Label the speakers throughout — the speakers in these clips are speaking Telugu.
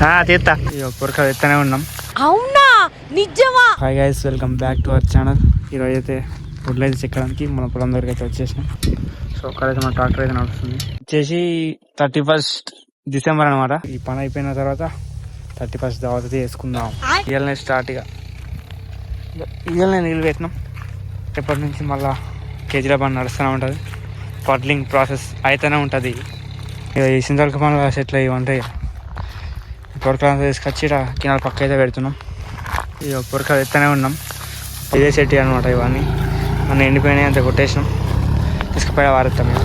Speaker 1: తీస్తా ఎత్తనే ఉన్నాం.
Speaker 2: అవునా? నిజమా?
Speaker 1: Hi guys welcome back to our channel ఈరోజు అయితే వడ్లు అయితే చెక్కడానికి మన పొలం దగ్గరికి అయితే వచ్చేసినాం. సో అక్కడైతే మన ట్రాక్టర్ అయితే నడుస్తుంది. వచ్చేసి థర్టీ ఫస్ట్ డిసెంబర్ అనమాట ఈ పని అయిపోయిన తర్వాత థర్టీ ఫస్ట్ తర్వాత వేసుకుందాం. ఇవాళనే స్టార్ట్ ఇక ఇవాళనే నీళ్ళు పెట్టినాం. ఎప్పటి నుంచి మళ్ళా కేజీల పని నడుస్తూనే ఉంటుంది. పడ్లింగ్ ప్రాసెస్ అయితేనే ఉంటుంది. ఇక ఈ సింతలక పనులు సెటిల్ అయ్యి ఉంటాయి. పొరకలంతా తీసుకొచ్చి ఇక్కడ కింద పక్క అయితే పెడుతున్నాం ఇక పొరకలు ఎత్తనే ఉన్నాం ఇదే సెట్ అనమాట ఇవన్నీ మన ఎండిపోయినాయి అంత కొట్టేసినాం తీసుకుపోయి వారెత్తాం ఇక.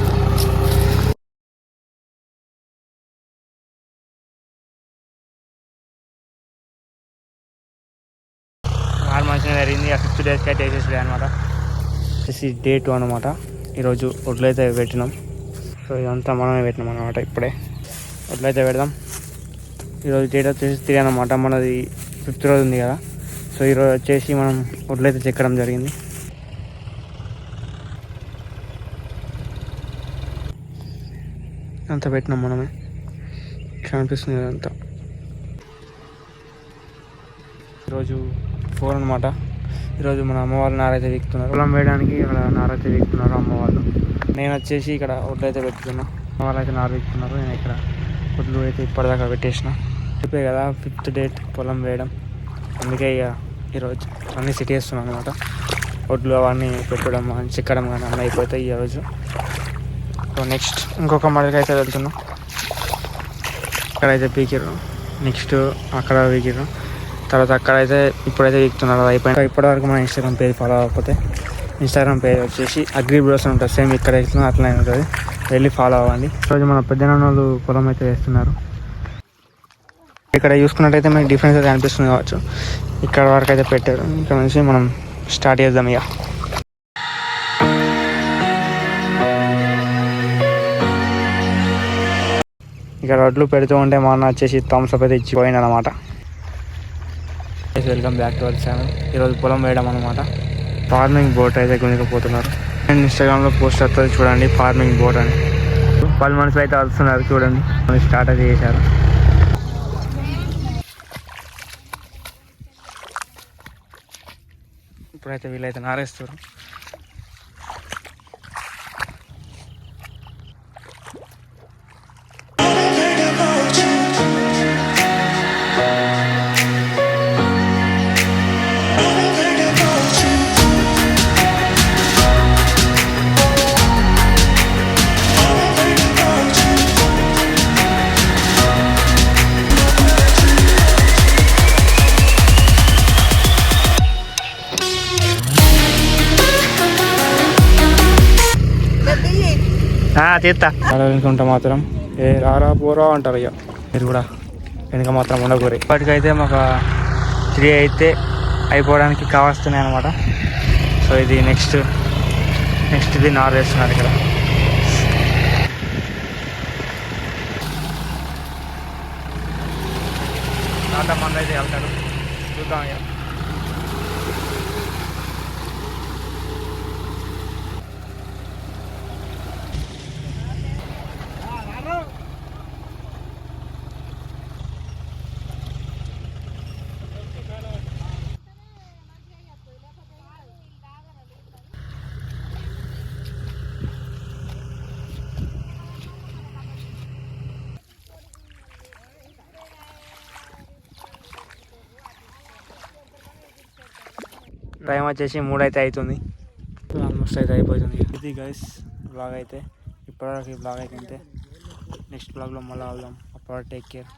Speaker 1: ఆరు మంచిగా జరిగింది ఆ ఫిఫ్త్ డేస్కి అయితే వేసేసాడు అనమాట వచ్చేసి డే టూ అనమాట ఈరోజు వడ్లు అయితే పెట్టినాం సో ఇదంతా మనమే పెట్టినాం అనమాట ఇప్పుడే ఒడ్లు అయితే పెడదాం ఈరోజు డేట్ వచ్చేసి త్రీ అనమాట మనది ఫిఫ్త్ రోజు ఉంది కదా. సో ఈరోజు వచ్చేసి మనం వడ్లు అయితే చెక్కడం జరిగింది. అంత పెట్టినాం మనమే. కనిపిస్తుంది అనిపిస్తుంది అంతా ఈరోజు ఫోర్ అనమాట ఈరోజు మన అమ్మ వాళ్ళు నారైతే వీక్తున్నారు. పొలం వేయడానికి ఇక్కడ నారైతే వీక్తున్నారు అమ్మ వాళ్ళు నేను వచ్చేసి ఇక్కడ వడ్లు అయితే పెట్టుకున్నా. అమ్మ అయితే నారు వీక్తున్నారు. నేను ఇక్కడ గుడ్లు అయితే ఇప్పటిదాకా పెట్టేసిన. చెప్పే కదా ఫిఫ్త్ డేట్ పొలం వేయడం. అందుకే ఇక ఈరోజు అన్నీ సిటీ వేస్తున్నాం అనమాట వడ్లు అవన్నీ పెట్టడం అని చిక్కడం కానీ అన్నీ అయిపోతాయి ఈరోజు సో నెక్స్ట్ ఇంకొక మడకి అయితే వెళ్తున్నాం. అక్కడైతే పీకిరు నెక్స్ట్ అక్కడ పీకిరు తర్వాత అక్కడైతే ఇప్పుడైతే వీక్తున్నారు అది అయిపోయిన. ఇప్పటివరకు మన ఇన్స్టాగ్రామ్ పేజ్ ఫాలో అవ్వకపోతే ఇన్స్టాగ్రామ్ పేజ్ వచ్చేసి అగ్రి బ్రోస్ ఉంటుంది. సేమ్ ఇక్కడ వేస్తున్నా అట్లనే ఉంటుంది. వెళ్ళి ఫాలో అవ్వండి. ఈరోజు మన పెద్దనాన్న వాళ్ళు పొలం అయితే వేస్తున్నారు. ఇక్కడ చూసుకున్నట్టయితే మనకి డిఫరెన్స్ అయితే అనిపిస్తుంది కావచ్చు. ఇక్కడ వరకు అయితే పెట్టారు. ఇక్కడ నుంచి మనం స్టార్ట్ చేద్దాం ఇక. ఇక్కడ వడ్లు పెడుతూ ఉంటే మా అన్న వచ్చేసి థమ్స్అప్ అయితే ఇచ్చిపోయింది అనమాట welcome back to our channel ఈరోజు పొలం వేయడం అనమాట ఫార్మింగ్ బోట్ అయితే కొనుక్కపోతున్నారు. అండ్ ఇన్స్టాగ్రామ్లో పోస్ట్ వస్తుంది చూడండి ఫార్మింగ్ బోర్డ్ అని. పది మనుషులు అయితే వస్తున్నారు చూడండి మనం స్టార్ట్ అయితే చేశారు. ఇప్పుడైతే వీళ్ళైతే నారేస్తారు. తీస్తా వెనుకుంటే మాత్రం. ఏ రారా పోరా అంటారు ఇక మీరు కూడా వెనుక మాత్రం ఉండకూరి. ఇప్పటికైతే మాకు త్రీ అయితే అయిపోవడానికి కావస్తున్నాయి అనమాట సో ఇది నెక్స్ట్ నెక్స్ట్ ఇది నార్ వేస్తున్నారు ఇక్కడ. తాత మంది అయితే వెళ్తాడు చూద్దాం ఇక టైం వచ్చేసి మూడు అయితే అవుతుంది ఆల్మోస్ట్ అయితే అయిపోతుంది. ఇది గైస్ బ్లాగ్ అయితే. ఇప్పటివరకు ఈ బ్లాగ్ అయితే నెక్స్ట్ బ్లాగ్లో మళ్ళీ వెళ్దాం అప్పటి టేక్ కేర్